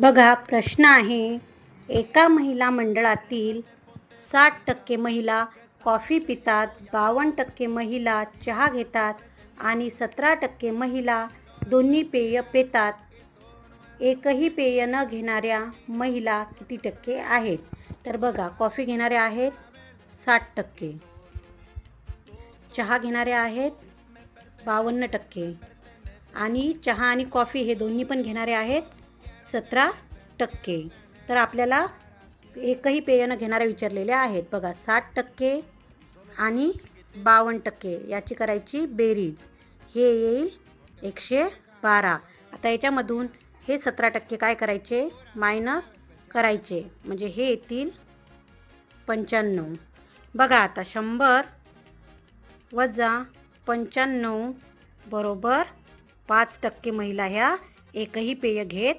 बघा प्रश्न आहे. एका महिला मंडळातील साठ टक्के महिला कॉफी पितात बावन्न टक्के महिला चहा घेतात आणि सतरा टक्के महिला दोन्ही पेय पितात. एकही पेय न घेणाऱ्या महिला किती टक्के आहेत? तर बघा कॉफी घेणाऱ्या आहेत साठ टक्के. चहा घेणाऱ्या आहेत बावन्न टक्के. आणि चहा आणि कॉफी हे दोन्ही पण घेणारे आहेत सतरा टक्के. तर आपल्याला एकही पेय न विचारलेल्या आहेत. बघा साठ टक्के आणि बावन्न टक्के याची करायची बेरीज. हे येईल एकशे बारा. आता याच्यामधून हे सतरा टक्के काय करायचे? मायनस करायचे. म्हणजे हे येतील पंच्याण्णव. बघा आता शंभर वजा पंच्याण्णव बरोबर पाच टक्के महिला ह्या एकही पेय घेत